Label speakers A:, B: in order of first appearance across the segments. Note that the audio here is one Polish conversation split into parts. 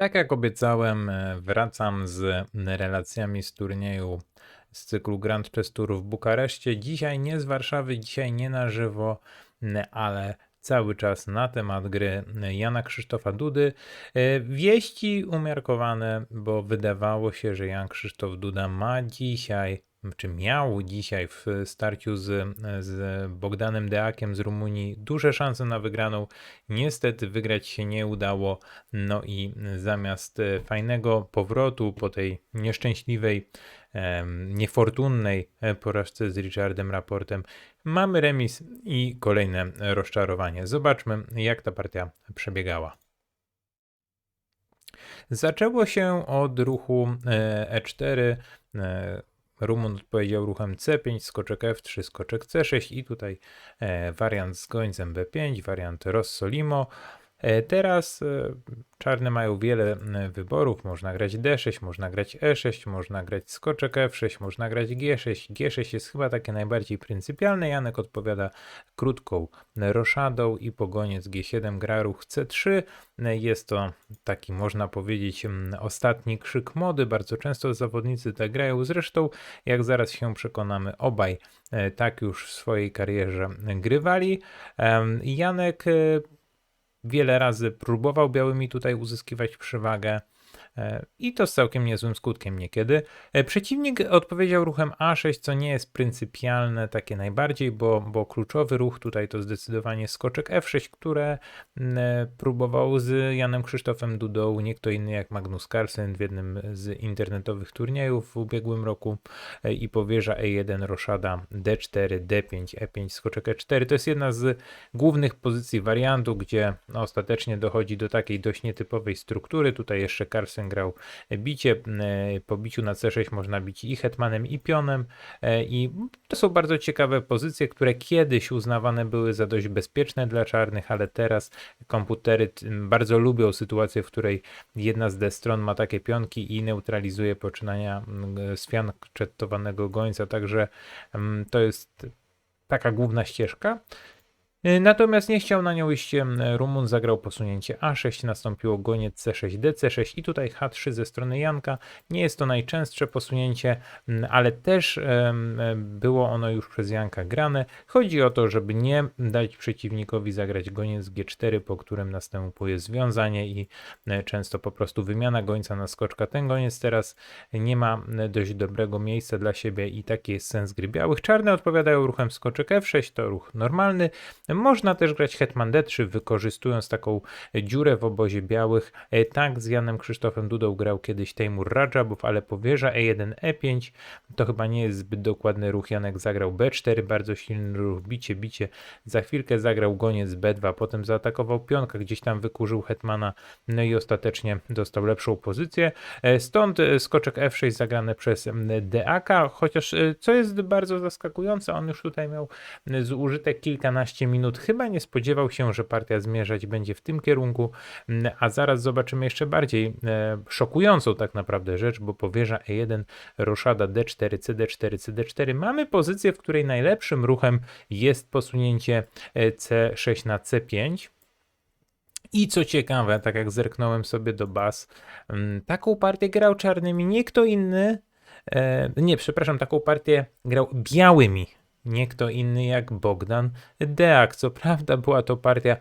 A: Tak jak obiecałem, e, wracam z relacjami z turnieju z cyklu Grand Chess Tour w Bukareszcie. Dzisiaj nie z Warszawy, dzisiaj nie na żywo, ale cały czas na temat gry Jana Krzysztofa Dudy. E, Wieści umiarkowane, bo wydawało się, że Jan Krzysztof Duda ma dzisiaj, czy miał dzisiaj w starciu z, z Bogdanem Deakiem z Rumunii duże szanse na wygraną. Niestety wygrać się nie udało. No i zamiast e, fajnego powrotu po tej nieszczęśliwej, niefortunnej e, porażce z Richardem Raportem, mamy remis i kolejne rozczarowanie. Zobaczmy, jak ta partia przebiegała. Zaczęło się od ruchu e, E4. Rumun odpowiedział ruchem C5, skoczek F3, skoczek C6 i tutaj e, wariant z gońcem B5, wariant Rossolimo. E, Teraz e, czarne mają wiele m, wyborów. Można grać D6, można grać E6, można grać skoczek F6, można grać G6. G6 jest chyba takie najbardziej pryncypialne. Janek odpowiada krótką roszadą i pogoniec G7 gra ruch C3. E, Jest to taki, można powiedzieć, ostatni krzyk mody. Bardzo często zawodnicy tak grają. Zresztą, jak zaraz się przekonamy, obaj e, tak już w swojej karierze grywali. Janek e, wiele razy próbował białymi tutaj uzyskiwać przewagę. E, I to z całkiem niezłym skutkiem niekiedy. E, Przeciwnik odpowiedział ruchem A6, co nie jest pryncypialne takie najbardziej, bo, bo kluczowy ruch tutaj to zdecydowanie skoczek F6, które m, e, próbował z Janem Krzysztofem Dudą, nie kto inny jak Magnus Carlsen w jednym z internetowych turniejów w ubiegłym roku i powierza E1, roszada D4, D5, E5, skoczek E4. To jest jedna z głównych pozycji wariantu, gdzie ostatecznie dochodzi do takiej dość nietypowej struktury. Tutaj jeszcze Carlsen grał bicie. e, Po biciu na C6 można bić i hetmanem, i pionem. e, I to są bardzo ciekawe pozycje, które kiedyś uznawane były za dość bezpieczne dla czarnych, ale teraz komputery bardzo lubią sytuację, w której jedna z D stron ma takie pionki i neutralizuje poczynania sfianczetowanego gońca. Także to jest taka główna ścieżka. Y, Natomiast nie chciał na nią iść Rumun, zagrał posunięcie A6, nastąpiło goniec C6, DC6 i tutaj H3 ze strony Janka. Nie jest to najczęstsze posunięcie, ale też było ono już przez Janka grane. Chodzi o to, żeby nie dać przeciwnikowi zagrać goniec G4, po którym następuje związanie i e, często po prostu wymiana gońca na skoczka. Ten goniec teraz nie ma e, dość dobrego miejsca dla siebie i taki jest sens gry białych. Czarne odpowiadają ruchem skoczek F6, to ruch normalny. Można też grać hetman D3, wykorzystując taką dziurę w obozie białych. E, Tak z Janem Krzysztofem Dudą grał kiedyś Tejmur Radżabow, ale powierza E1, E5. To chyba nie jest zbyt dokładny ruch. Janek zagrał B4, bardzo silny ruch, bicie, bicie. Za chwilkę zagrał goniec B2, potem zaatakował pionka, gdzieś tam wykurzył hetmana, no i ostatecznie dostał lepszą pozycję. E, Stąd skoczek F6 zagrany przez m, Deaka, chociaż e, co jest bardzo zaskakujące, on już tutaj miał zużyte kilkanaście minut. Chyba nie spodziewał się, że partia zmierzać będzie w tym kierunku, m, a zaraz zobaczymy jeszcze bardziej e, szokującą tak naprawdę rzecz, bo powierza E1, roszada D4, CD4, CD4. Mamy pozycję, w której najlepszym ruchem jest posunięcie e, C6 na C5. I co ciekawe, tak jak zerknąłem sobie do baz, mm, taką partię grał czarnymi nie kto inny, e, nie, przepraszam, taką partię grał białymi. Nie kto inny jak Bogdan Deak. Co prawda była to partia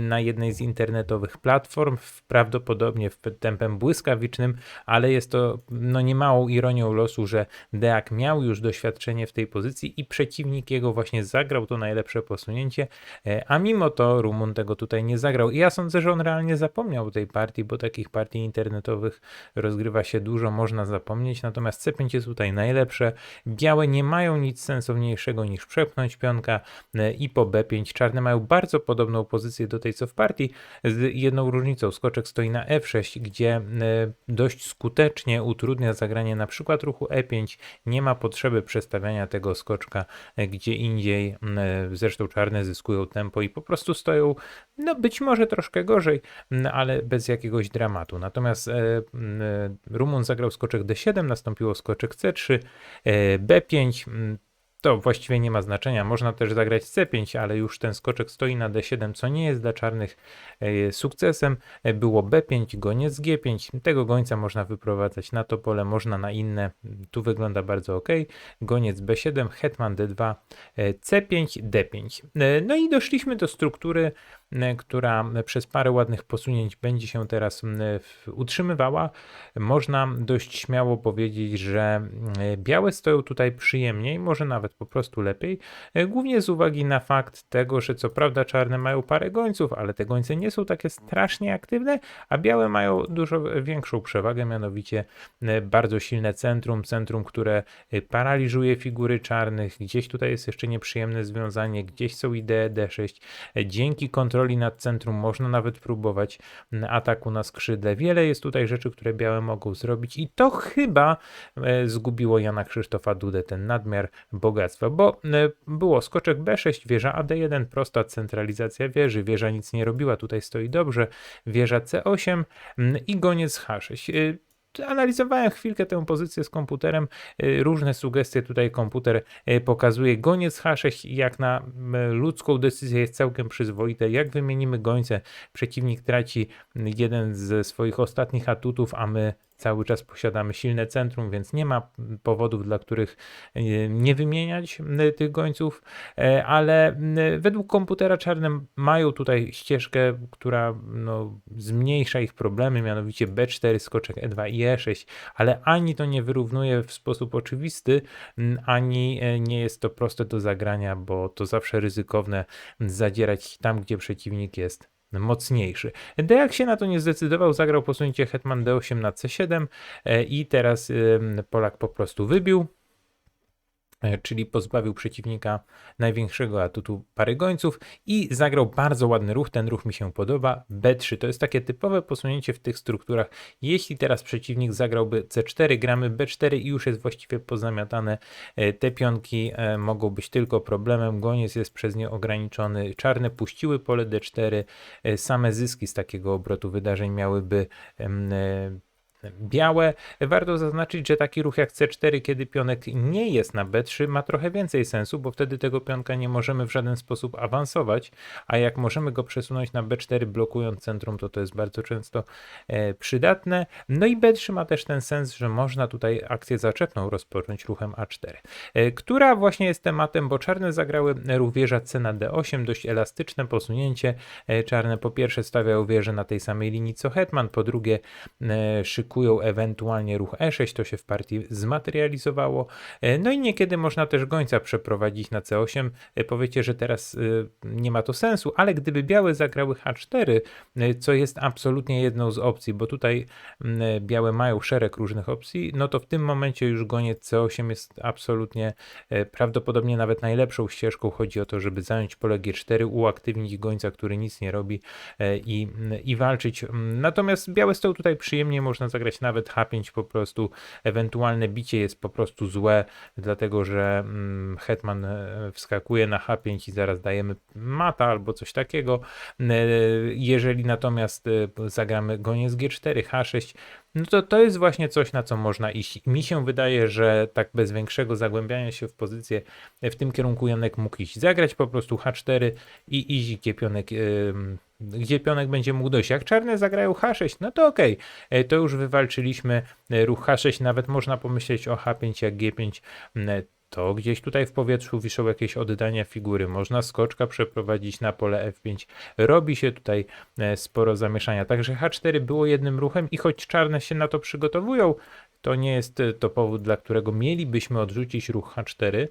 A: na jednej z internetowych platform, prawdopodobnie w tempem błyskawicznym, ale jest to no, niemałą ironią losu, że Deak miał już doświadczenie w tej pozycji i przeciwnik jego właśnie zagrał to najlepsze posunięcie, E, A mimo to Rumun tego tutaj nie zagrał. I ja sądzę, że on realnie zapomniał o tej partii, bo takich partii internetowych rozgrywa się dużo, można zapomnieć. Natomiast C5 jest tutaj najlepsze. Białe nie mają nic sensowniejszego niż przepchnąć pionka e, i po B5 czarne mają bardzo podobną pozycję do tej co w partii, z jedną różnicą. Skoczek stoi na F6, gdzie e, dość skutecznie utrudnia zagranie na przykład ruchu E5. Nie ma potrzeby przestawiania tego skoczka e, gdzie indziej. Zresztą czarne zyskują tempo i po prostu stoją, no być może troszkę gorzej, ale bez jakiegoś dramatu. Natomiast Rumun zagrał skoczek D7, nastąpiło skoczek C3, e, B5. To właściwie nie ma znaczenia. Można też zagrać C5, ale już ten skoczek stoi na D7, co nie jest dla czarnych e, sukcesem. E, Było B5, goniec G5. Tego gońca można wyprowadzać na to pole, można na inne. Tu wygląda bardzo ok. Goniec B7, hetman D2, e, C5, D5. E, No i doszliśmy do struktury, która przez parę ładnych posunięć będzie się teraz w- utrzymywała. Można dość śmiało powiedzieć, że e, białe stoją tutaj przyjemniej, może nawet po prostu lepiej. E, Głównie z uwagi na fakt tego, że co prawda czarne mają parę gońców, ale te gońce nie są takie strasznie aktywne, a białe mają dużo większą przewagę, mianowicie e, bardzo silne centrum, centrum, które e, paraliżuje figury czarnych. Gdzieś tutaj jest jeszcze nieprzyjemne związanie, gdzieś są idee D6. E, Dzięki kontroli nad centrum można nawet próbować m, ataku na skrzydle. Wiele jest tutaj rzeczy, które białe mogą zrobić i to chyba e, zgubiło Jana Krzysztofa Dudę, ten nadmiar bogactwa, bo e, było skoczek B6, wieża AD1, prosta centralizacja wieży, wieża nic nie robiła, tutaj stoi dobrze, wieża C8 mm, i goniec H6. Analizowałem chwilkę tę pozycję z komputerem. e, Różne sugestie tutaj komputer e, pokazuje. Goniec H6 jak na ludzką decyzję jest całkiem przyzwoite. Jak wymienimy gońce, przeciwnik traci jeden ze swoich ostatnich atutów, a my cały czas posiadamy silne centrum, więc nie ma powodów, dla których e, nie wymieniać m, tych gońców, e, ale według komputera czarne mają tutaj ścieżkę, która no, zmniejsza ich problemy, mianowicie B4, skoczek E2 i E6, ale ani to nie wyrównuje w sposób oczywisty, ani e, nie jest to proste do zagrania, bo to zawsze ryzykowne zadzierać tam, gdzie przeciwnik jest mocniejszy. Deak się na to nie zdecydował, zagrał posunięcie hetman d8 na c7 e, i teraz Polak po prostu wybił, czyli pozbawił przeciwnika największego atutu pary gońców i zagrał bardzo ładny ruch, ten ruch mi się podoba, b3, to jest takie typowe posunięcie w tych strukturach, jeśli teraz przeciwnik zagrałby c4, gramy b4 i już jest właściwie pozamiatane, E, te pionki e, mogą być tylko problemem, goniec jest przez nie ograniczony, czarne puściły pole d4, e, same zyski z takiego obrotu wydarzeń miałyby e, białe. Warto zaznaczyć, że taki ruch jak C4, kiedy pionek nie jest na B3, ma trochę więcej sensu, bo wtedy tego pionka nie możemy w żaden sposób awansować, a jak możemy go przesunąć na B4, blokując centrum, to to jest bardzo często e, przydatne. No i B3 ma też ten sens, że można tutaj akcję zaczepną rozpocząć ruchem A4, e, która właśnie jest tematem, bo czarne zagrały ruch wieża C na D8, dość elastyczne posunięcie. E, Czarne po pierwsze stawiają wieżę na tej samej linii co hetman, po drugie e, ewentualnie ruch E6, to się w partii zmaterializowało. E, No i niekiedy można też gońca przeprowadzić na C8. E, Powiecie, że teraz y, nie ma to sensu, ale gdyby białe zagrały H4, y, co jest absolutnie jedną z opcji, bo tutaj mm, białe mają szereg różnych opcji, no to w tym momencie już goniec C8 jest absolutnie e, prawdopodobnie nawet najlepszą ścieżką. Chodzi o to, żeby zająć pole G4, uaktywnić gońca, który nic nie robi e, i, i walczyć. Natomiast białe stoją tutaj przyjemnie, można zagrać nawet H5 po prostu. Ewentualne bicie jest po prostu złe, dlatego że mm, hetman e, wskakuje na H5 i zaraz dajemy mata albo coś takiego. E, Jeżeli natomiast e, zagramy goniec G4, H6, no to to jest właśnie coś, na co można iść. Mi się wydaje, że tak bez większego zagłębiania się w pozycję w tym kierunku Janek mógł iść. Zagrać po prostu H4 i iść, pionek, ym, gdzie pionek będzie mógł dojść. Jak czarne zagrają H6, no to okej, E, to już wywalczyliśmy e, ruch H6, nawet można pomyśleć o H5 jak G5, m, to gdzieś tutaj w powietrzu wiszą jakieś oddania figury, można skoczka przeprowadzić na pole F5, robi się tutaj e, sporo zamieszania, także H4 było jednym ruchem i choć czarne się na to przygotowują, to nie jest e, to powód, dla którego mielibyśmy odrzucić ruch H4.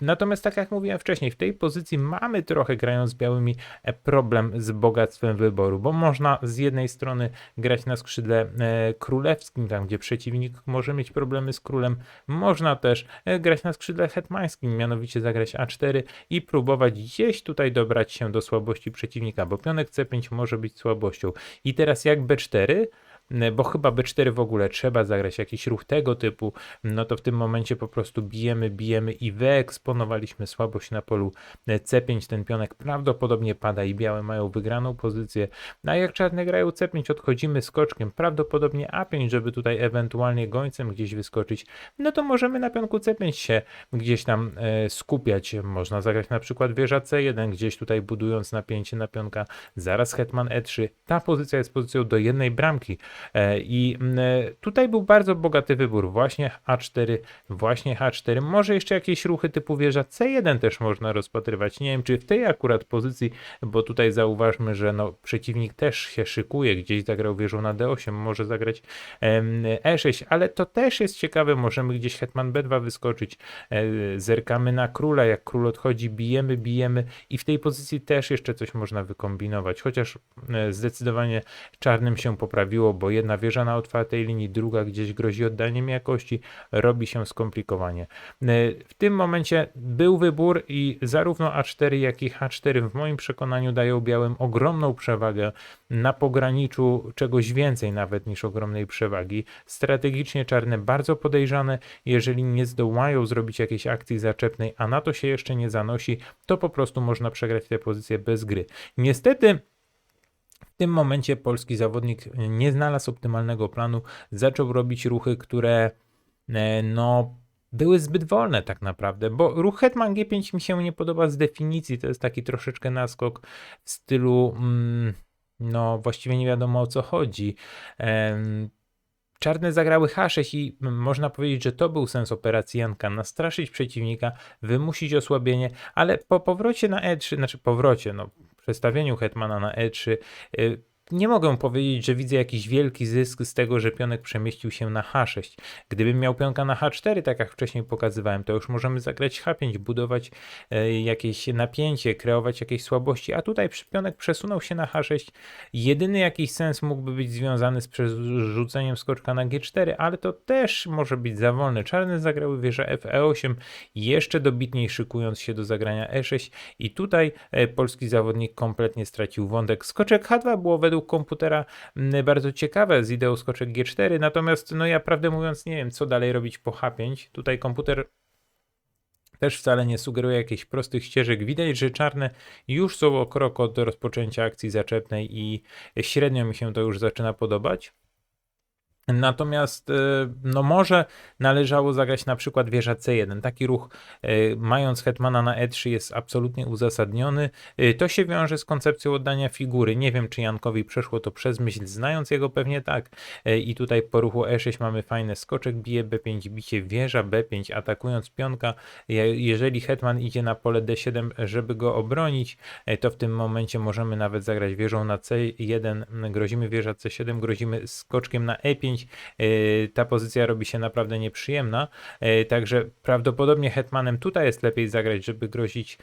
A: Natomiast tak jak mówiłem wcześniej, w tej pozycji mamy trochę grając z białymi e, problem z bogactwem wyboru, bo można z jednej strony grać na skrzydle e, królewskim, tam gdzie przeciwnik może mieć problemy z królem, można też e, grać na skrzydle hetmańskim, mianowicie zagrać A4 i próbować gdzieś tutaj dobrać się do słabości przeciwnika, bo pionek C5 może być słabością. I teraz jak B4, e, bo chyba B4 w ogóle trzeba zagrać jakiś ruch tego typu, no to w tym momencie po prostu bijemy, bijemy i wyeksponowaliśmy słabość na polu e, C5, ten pionek prawdopodobnie pada i białe mają wygraną pozycję, no a jak czarne grają C5, odchodzimy skoczkiem, prawdopodobnie A5, żeby tutaj ewentualnie gońcem gdzieś wyskoczyć, no to możemy na pionku C5 się gdzieś tam e, skupiać, można zagrać na przykład wieża C1, gdzieś tutaj budując napięcie na pionka, zaraz hetman E3, ta pozycja jest pozycją do jednej bramki. e, i mm, e, tutaj był bardzo bogaty wybór, właśnie A4, właśnie H4, może jeszcze jakieś ruchy typu wieża C1 też można rozpatrywać, nie wiem czy w tej akurat pozycji, bo tutaj zauważmy, że no, przeciwnik też się szykuje, gdzieś zagrał wieżą na D8, może zagrać em, E6, ale to też jest ciekawe, możemy gdzieś hetman B2 wyskoczyć, e, zerkamy na króla, jak król odchodzi, bijemy, bijemy i w tej pozycji też jeszcze coś można wykombinować, chociaż e, zdecydowanie czarnym się poprawiło, bo jedna wieża na otwartej linii, druga gdzieś grozi oddaniem jakości, robi się skomplikowanie. E, W tym momencie był wybór i zarówno A4, jak i H4 w moim przekonaniu dają białym ogromną przewagę na pograniczu czegoś więcej nawet niż ogromnej przewagi. Strategicznie czarne bardzo podejrzane, jeżeli nie zdołają zrobić jakiejś akcji zaczepnej, a na to się jeszcze nie zanosi, to po prostu można przegrać tę pozycję bez gry. Niestety w tym momencie polski zawodnik nie znalazł optymalnego planu, zaczął robić ruchy, które e, no były zbyt wolne tak naprawdę, bo ruch Hetman G5 mi się nie podoba z definicji, to jest taki troszeczkę naskok w stylu mm, no właściwie nie wiadomo o co chodzi. Em, Czarne zagrały H6 i można powiedzieć, że to był sens operacji Janka. Nastraszyć przeciwnika, wymusić osłabienie, ale po powrocie na E3, znaczy powrocie, no przestawieniu Hetmana na E3, y, nie mogę powiedzieć, że widzę jakiś wielki zysk z tego, że pionek przemieścił się na H6. Gdybym miał pionka na H4, tak jak wcześniej pokazywałem, to już możemy zagrać H5, budować e, jakieś napięcie, kreować jakieś słabości, a tutaj pionek przesunął się na H6. Jedyny jakiś sens mógłby być związany z przerzuceniem skoczka na G4, ale to też może być za wolne. Czarne zagrały wieżę FE8, jeszcze dobitniej szykując się do zagrania E6 i tutaj e, polski zawodnik kompletnie stracił wątek. Skoczek H2 było według komputera mm, bardzo ciekawe z ideą skoczek G4, natomiast no ja prawdę mówiąc nie wiem co dalej robić po H5. Tutaj komputer też wcale nie sugeruje jakichś prostych ścieżek. Widać, że czarne już są o krok od rozpoczęcia akcji zaczepnej i średnio mi się to już zaczyna podobać. Natomiast e, no może należało zagrać na przykład wieża C1. Taki ruch e, mając hetmana na E3 jest absolutnie uzasadniony. E, To się wiąże z koncepcją oddania figury. Nie wiem czy Jankowi przeszło to przez myśl, znając jego pewnie tak. I tutaj po ruchu E6 mamy fajny skoczek, bije B5, bicie wieża B5, atakując pionka. Je- Jeżeli hetman idzie na pole D7, żeby go obronić, to w tym momencie możemy nawet zagrać wieżą na C1, grozimy wieża C7, grozimy skoczkiem na E5, Yy, ta pozycja robi się naprawdę nieprzyjemna. Yy, Także prawdopodobnie hetmanem tutaj jest lepiej zagrać, żeby grozić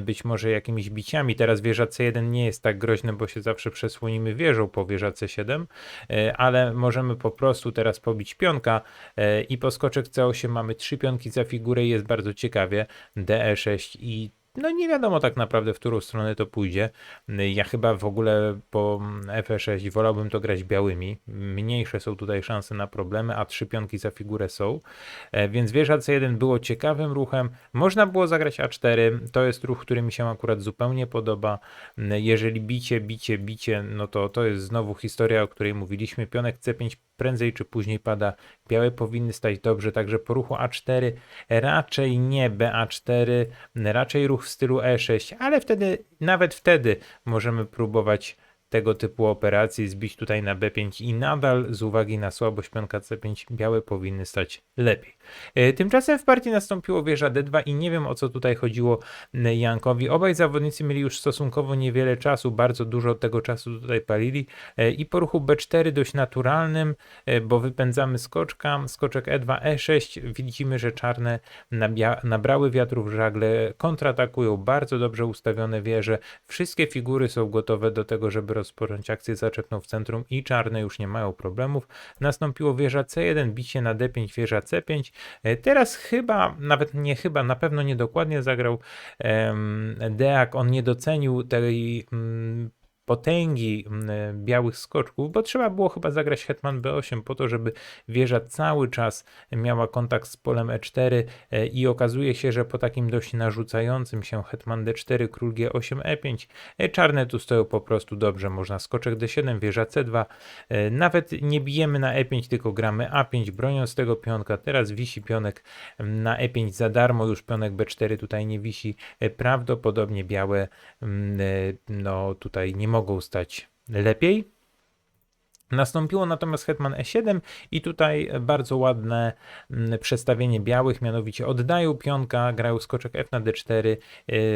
A: być może jakimiś biciami. Teraz wieża C1 nie jest tak groźna, bo się zawsze przesłonimy wieżą po wieża C7, yy, ale możemy po prostu teraz pobić pionka i po skoczek C8 mamy trzy pionki za figurę i jest bardzo ciekawie. DE6 i no nie wiadomo tak naprawdę, w którą stronę to pójdzie. Ja chyba w ogóle po FE6 wolałbym to grać białymi. Mniejsze są tutaj szanse na problemy, a trzy pionki za figurę są. E, Więc wieża C1 było ciekawym ruchem. Można było zagrać A4. To jest ruch, który mi się akurat zupełnie podoba. Jeżeli bicie, bicie, bicie, no to to jest znowu historia, o której mówiliśmy. Pionek C5 prędzej czy później pada. Białe powinny stać dobrze, także po ruchu A4 raczej nie BA4, raczej ruch w stylu E6, ale wtedy, nawet wtedy możemy próbować tego typu operacji, zbić tutaj na B5 i nadal z uwagi na słabość pionka C5 białe powinny stać lepiej. E, Tymczasem w partii nastąpiło wieża D2 i nie wiem o co tutaj chodziło e, Jankowi. Obaj zawodnicy mieli już stosunkowo niewiele czasu, bardzo dużo tego czasu tutaj palili e, i po ruchu B4 dość naturalnym, bo wypędzamy skoczka, skoczek E2, E6, widzimy, że czarne nabrały wiatru w żagle, kontratakują bardzo dobrze ustawione wieże, wszystkie figury są gotowe do tego, żeby rozpocząć akcję zaczepną w centrum i czarne już nie mają problemów. Nastąpiło wieża C1, bicie na D5, wieża C5. E, Teraz chyba, nawet nie chyba, na pewno niedokładnie zagrał Deak, on nie docenił tej mm, potęgi mm, e, białych skoczków, bo trzeba było chyba zagrać hetman b8 po to, żeby wieża cały czas miała kontakt z polem e4 e, i okazuje się, że po takim dość narzucającym się hetman d4, król g8, e5, e, czarne tu stoją po prostu dobrze, można skoczek d7, wieża c2, e, nawet nie bijemy na e5, tylko gramy a5, broniąc tego pionka, teraz wisi pionek mm, na e5 za darmo, już pionek b4 tutaj nie wisi, prawdopodobnie białe mm, no tutaj nie mogą stać lepiej. Nastąpiło natomiast hetman e7 i tutaj bardzo ładne mm, przestawienie białych, mianowicie oddają pionka, grają skoczek f na d4.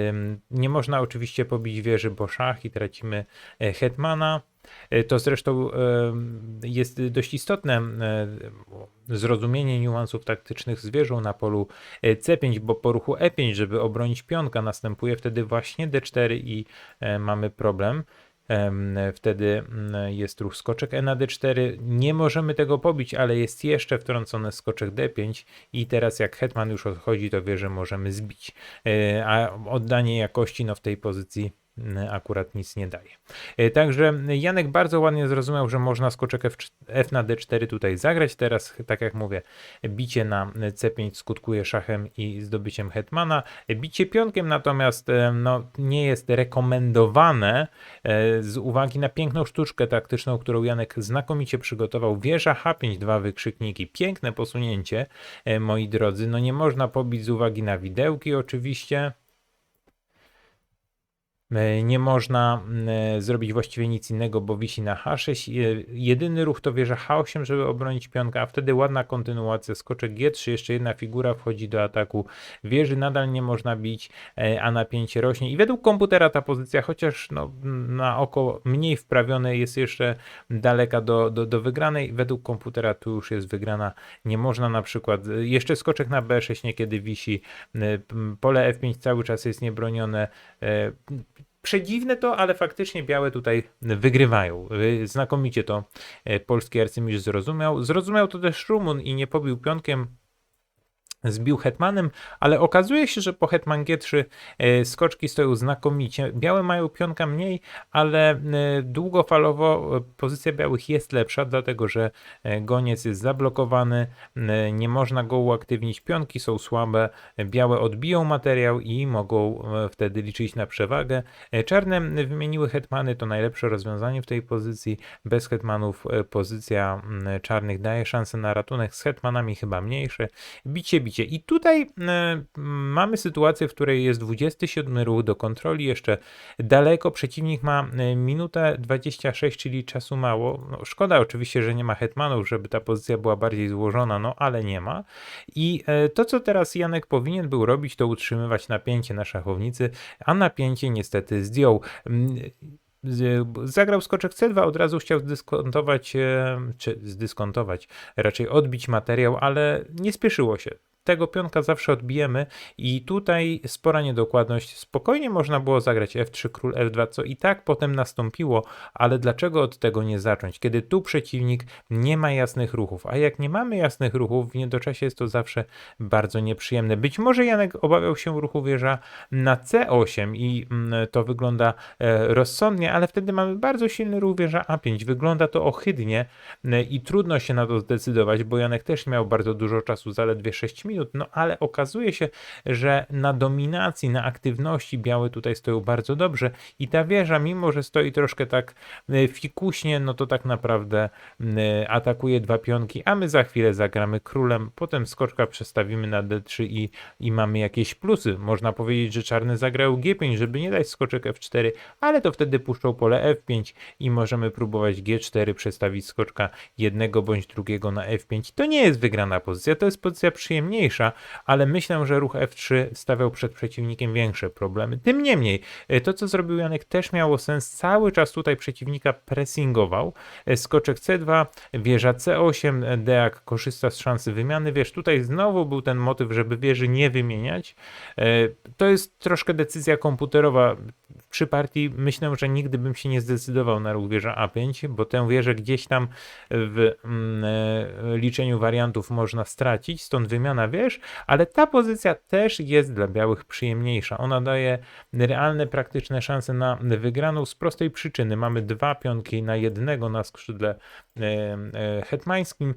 A: Ym, Nie można oczywiście pobić wieży, bo szach i tracimy e, hetmana. E, To zresztą em, jest dość istotne e, zrozumienie niuansów taktycznych z wieżą na polu e, c5, bo po ruchu e5, żeby obronić pionka, następuje wtedy właśnie d4 i e, mamy problem. Wtedy mm, jest ruch skoczek e na d4. Nie możemy tego pobić, ale jest jeszcze wtrącony skoczek d5 i teraz jak hetman już odchodzi, to wieżę możemy zbić. E, A oddanie jakości no w tej pozycji akurat nic nie daje. E, Także Janek bardzo ładnie zrozumiał, że można skoczek F, F na D4 tutaj zagrać. Teraz, tak jak mówię, bicie na C5 skutkuje szachem i zdobyciem hetmana. Bicie pionkiem natomiast e, no, nie jest rekomendowane e, z uwagi na piękną sztuczkę taktyczną, którą Janek znakomicie przygotował. Wieża H5, dwa wykrzykniki. Piękne posunięcie, e, moi drodzy. No nie można pobić z uwagi na widełki oczywiście. E, Nie można mm, e, zrobić właściwie nic innego, bo wisi na H6. Je- Jedyny ruch to wieża H8, żeby obronić pionka, a wtedy ładna kontynuacja. Skoczek G3, jeszcze jedna figura wchodzi do ataku. Wieży nadal nie można bić, e, a napięcie rośnie. I według komputera ta pozycja, chociaż no, na oko mniej wprawione, jest jeszcze daleka do, do, do wygranej. Według komputera tu już jest wygrana. Nie można na przykład, e, jeszcze skoczek na B6 niekiedy wisi, e, pole F5 cały czas jest niebronione. Przedziwne to, ale faktycznie białe tutaj wygrywają. Y, Znakomicie to e, polski arcymistrz zrozumiał. Zrozumiał to też Rumun i nie pobił pionkiem. Zbił hetmanem, ale okazuje się, że po hetman G3 e, skoczki stoją znakomicie. Białe mają pionka mniej, ale e, długofalowo e, pozycja białych jest lepsza, dlatego że goniec jest zablokowany, nie można go uaktywnić, pionki są słabe, białe odbiją materiał i mogą wtedy liczyć na przewagę. Czarne wymieniły hetmany, to najlepsze rozwiązanie w tej pozycji. Bez hetmanów pozycja czarnych daje szansę na ratunek, z hetmanami chyba mniejsze. Bicie, bicie. I tutaj e, mamy sytuację, w której jest 27 ruch do kontroli, jeszcze daleko. Przeciwnik ma e, minutę 26, czyli czasu mało. No, szkoda oczywiście, że nie ma hetmanów, żeby ta pozycja była bardziej złożona, no ale nie ma. I e, to, co teraz Janek powinien był robić, to utrzymywać napięcie na szachownicy, a napięcie niestety zdjął. Mm, Zagrał skoczek C2, od razu chciał zdyskontować, czy zdyskontować, raczej odbić materiał, ale nie spieszyło się. Tego pionka zawsze odbijemy i tutaj spora niedokładność. Spokojnie można było zagrać F3, król F2, co i tak potem nastąpiło, ale dlaczego od tego nie zacząć, kiedy tu przeciwnik nie ma jasnych ruchów, a jak nie mamy jasnych ruchów, w niedoczasie jest to zawsze bardzo nieprzyjemne. Być może Janek obawiał się ruchu wieża na C8 i mm, to wygląda e, rozsądnie, ale wtedy mamy bardzo silny ruch wieża A5. Wygląda to ohydnie e, i trudno się na to zdecydować, bo Janek też miał bardzo dużo czasu, zaledwie 6 minut, no ale okazuje się, że na dominacji, na aktywności białe tutaj stoją bardzo dobrze i ta wieża, mimo że stoi troszkę tak e, fikuśnie, no to tak naprawdę e, atakuje dwa pionki, a my za chwilę zagramy królem, potem skoczka przestawimy na D3 i, i mamy jakieś plusy. Można powiedzieć, że czarny zagrał G5, żeby nie dać skoczek F4, ale to wtedy puszczą pole F5 i możemy próbować G4 przestawić skoczka jednego bądź drugiego na F5. To nie jest wygrana pozycja, to jest pozycja przyjemniejsza, ale myślę, że ruch F3 stawiał przed przeciwnikiem większe problemy. Tym niemniej, e, to co zrobił Janek też miało sens. Cały czas tutaj przeciwnika pressingował. E, Skoczek C2, wieża C8, e, Deak korzysta z szansy wymiany wież. Tutaj znowu był ten motyw, żeby wieży nie wymieniać. To jest troszkę decyzja komputerowa. Przy partii myślę, że nigdy bym się nie zdecydował na ruch wieża A5, bo tę wieżę gdzieś tam w mm, e, liczeniu wariantów można stracić, stąd wymiana wież, ale ta pozycja też jest dla białych przyjemniejsza. Ona daje realne, praktyczne szanse na wygraną z prostej przyczyny. Mamy dwa pionki na jednego na skrzydle e, e, hetmańskim.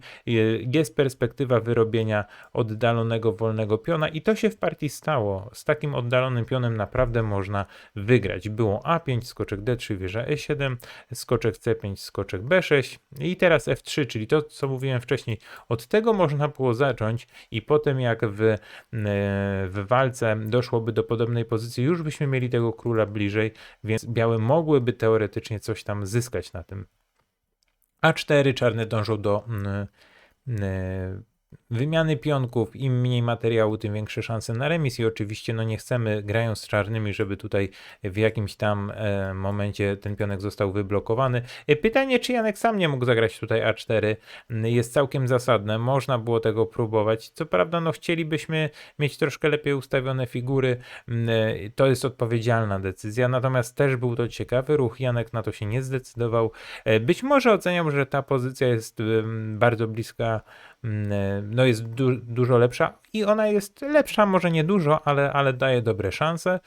A: Jest perspektywa wyrobienia oddalonego, wolnego piona i to się w partii stało. Z takim oddalonym pionem naprawdę można wygrać. Było A5, skoczek D3, wieża E7, skoczek C5, skoczek B6 i teraz F3, czyli to, co mówiłem wcześniej. Od tego można było zacząć i potem jak w, e, w walce doszłoby do podobnej pozycji, już byśmy mieli tego króla bliżej, więc białe mogłyby teoretycznie coś tam zyskać na tym. A4 czarne dążą do mm, mm, wymiany pionków. Im mniej materiału, tym większe szanse na remis i oczywiście no nie chcemy grając z czarnymi, żeby tutaj w jakimś tam e, momencie ten pionek został wyblokowany. E, pytanie, czy Janek sam nie mógł zagrać tutaj A4 m, jest całkiem zasadne. Można było tego próbować. Co prawda no chcielibyśmy mieć troszkę lepiej ustawione figury. M, e, To jest odpowiedzialna decyzja, natomiast też był to ciekawy ruch. Janek na to się nie zdecydował. E, Być może oceniam, że ta pozycja jest em, bardzo bliska mm, e, no jest du dużo lepsza i ona jest lepsza, może nie dużo, ale, ale daje dobre szanse,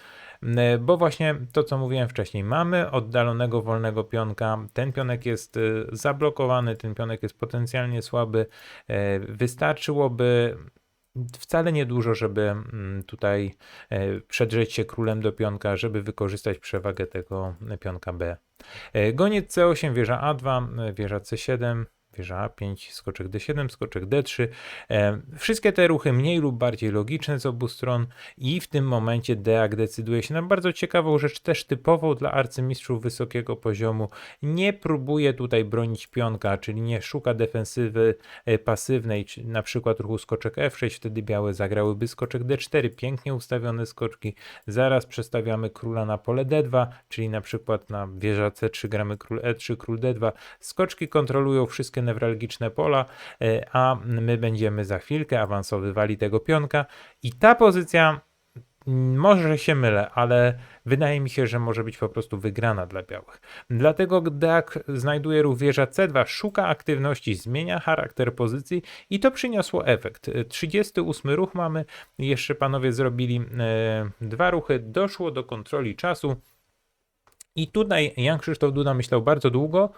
A: bo właśnie to, co mówiłem wcześniej, mamy oddalonego wolnego pionka, ten pionek jest e, zablokowany, ten pionek jest potencjalnie słaby, E, wystarczyłoby wcale nie dużo, żeby tutaj e, przedrzeć się królem do pionka, żeby wykorzystać przewagę tego pionka B. E, Goniec C8, wieża A2, e, wieża C7, wieża A5, skoczek D7, skoczek D3. E, Wszystkie te ruchy mniej lub bardziej logiczne z obu stron i w tym momencie Deak decyduje się na bardzo ciekawą rzecz, też typową dla arcymistrzów wysokiego poziomu. Nie próbuje tutaj bronić pionka, czyli nie szuka defensywy e, pasywnej, na przykład ruchu skoczek F6, wtedy białe zagrałyby skoczek D4, pięknie ustawione skoczki. Zaraz przestawiamy króla na pole D2, czyli na przykład na wieża C3 gramy król E3, król D2. Skoczki kontrolują wszystkie newralgiczne pola, e, a my będziemy za chwilkę awansowywali tego pionka i ta pozycja mm, może się mylę, ale wydaje mi się, że może być po prostu wygrana dla białych. Dlatego Deak znajduje ruch wieża C2, szuka aktywności, zmienia charakter pozycji i to przyniosło efekt. E, 38 ruch mamy, jeszcze panowie zrobili e, dwa ruchy, doszło do kontroli czasu i tutaj Jan Krzysztof Duda myślał bardzo długo, e,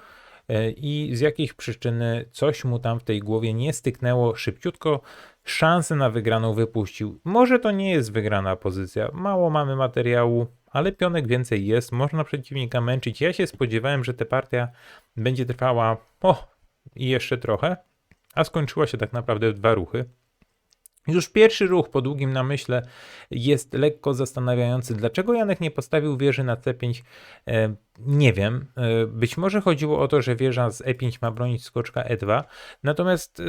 A: i z jakiejś przyczyny coś mu tam w tej głowie nie styknęło szybciutko, szansę na wygraną wypuścił. Może to nie jest wygrana pozycja, mało mamy materiału, ale pionek więcej jest, można przeciwnika męczyć. Ja się spodziewałem, że ta partia będzie trwała o i jeszcze trochę, a skończyła się tak naprawdę w dwa ruchy. Już pierwszy ruch po długim namyśle jest lekko zastanawiający. Dlaczego Janek nie postawił wieży na C5? E, nie wiem. E, być może chodziło o to, że wieża z E5 ma bronić skoczka E2. Natomiast e,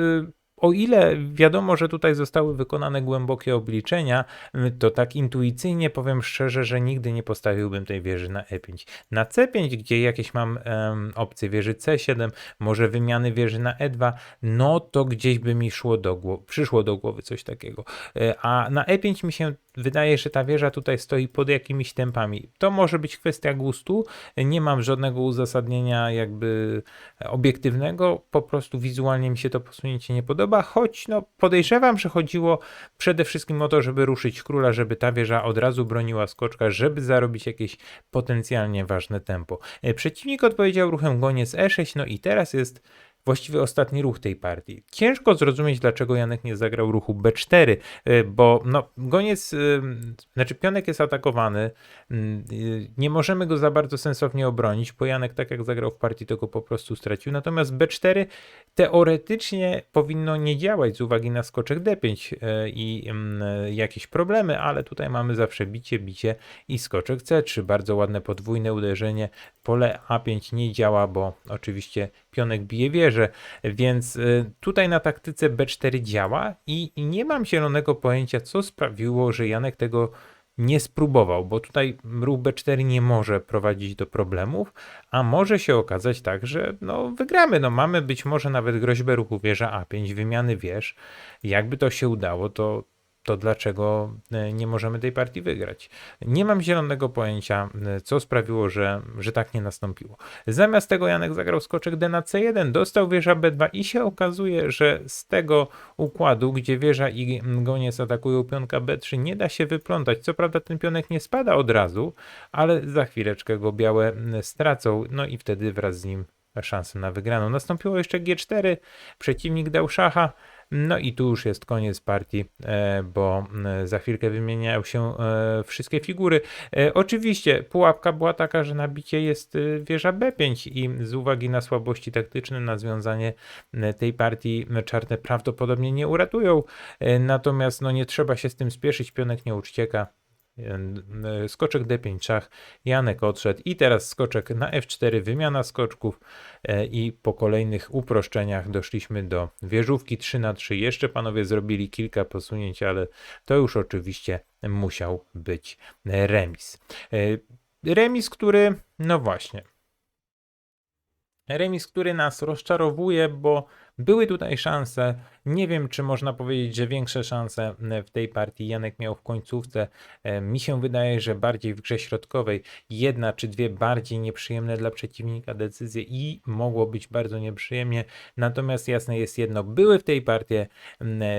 A: o ile wiadomo, że tutaj zostały wykonane głębokie obliczenia, y, to tak intuicyjnie powiem szczerze, że nigdy nie postawiłbym tej wieży na E5. Na C5, gdzie jakieś mam em, opcje wieży C7, może wymiany wieży na E2, no to gdzieś by mi szło do głowy, przyszło do głowy coś takiego. E, A na E5 mi się wydaje, że ta wieża tutaj stoi pod jakimiś tempami. To może być kwestia gustu. Nie mam żadnego uzasadnienia jakby obiektywnego, po prostu wizualnie mi się to posunięcie nie podoba, choć no podejrzewam, że chodziło przede wszystkim o to, żeby ruszyć króla, żeby ta wieża od razu broniła skoczka, żeby zarobić jakieś potencjalnie ważne tempo. E, Przeciwnik odpowiedział ruchem goniec E6, no i teraz jest właściwie ostatni ruch tej partii. Ciężko zrozumieć, dlaczego Janek nie zagrał ruchu B4, y, bo no, goniec, y, znaczy pionek jest atakowany, y, nie możemy go za bardzo sensownie obronić, bo Janek tak jak zagrał w partii, to go po prostu stracił. Natomiast B4 teoretycznie powinno nie działać z uwagi na skoczek D5 i mm, jakieś problemy, ale tutaj mamy zawsze bicie, bicie i skoczek C3. Bardzo ładne podwójne uderzenie. Pole A5 nie działa, bo oczywiście pionek bije wieżę, więc y, tutaj na taktyce B4 działa i nie mam zielonego pojęcia, co sprawiło, że Janek tego nie spróbował, bo tutaj ruch B4 nie może prowadzić do problemów, a może się okazać tak, że no wygramy, no mamy być może nawet groźbę ruchu wieża A5, wymiany wież. Jakby to się udało, to to dlaczego e, nie możemy tej partii wygrać? Nie mam zielonego pojęcia, e, co sprawiło, że, że tak nie nastąpiło. Zamiast tego Janek zagrał skoczek D na C1, dostał wieża B2 i się okazuje, że z tego układu, gdzie wieża i goniec atakują pionka B3, nie da się wyplątać. Co prawda ten pionek nie spada od razu, ale za chwileczkę go białe stracą, no i wtedy wraz z nim szansę na wygraną. Nastąpiło jeszcze G4, przeciwnik dał szacha, no i tu już jest koniec partii, e, bo za chwilkę wymieniają się e, wszystkie figury. E, Oczywiście pułapka była taka, że na bicie jest wieża B5 i z uwagi na słabości taktyczne na związanie tej partii czarne prawdopodobnie nie uratują. Natomiast no nie trzeba się z tym spieszyć, pionek nie ucieka. Skoczek D5 szach, Janek odszedł i teraz skoczek na F4, wymiana skoczków e, i po kolejnych uproszczeniach doszliśmy do wieżówki 3 na 3 Jeszcze panowie zrobili kilka posunięć, ale to już oczywiście musiał być remis. E, Remis, który, no właśnie, remis, który nas rozczarowuje, bo były tutaj szanse. Nie wiem, czy można powiedzieć, że większe szanse w tej partii Janek miał w końcówce. E, Mi się wydaje, że bardziej w grze środkowej jedna czy dwie bardziej nieprzyjemne dla przeciwnika decyzje i mogło być bardzo nieprzyjemnie. Natomiast jasne jest jedno, były w tej partii,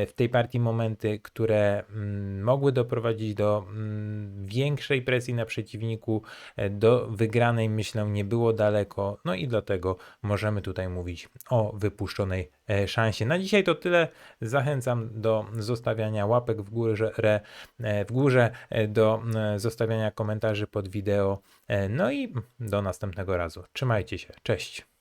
A: w tej partii momenty, które mogły doprowadzić do większej presji na przeciwniku, e, do wygranej myślę nie było daleko. No i dlatego możemy tutaj mówić o wypuszczonej e, szansie. Na dzisiaj to tyle. Zachęcam do zostawiania łapek w górze, re, e, w górze e, do zostawiania komentarzy pod wideo. No i do następnego razu. Trzymajcie się. Cześć.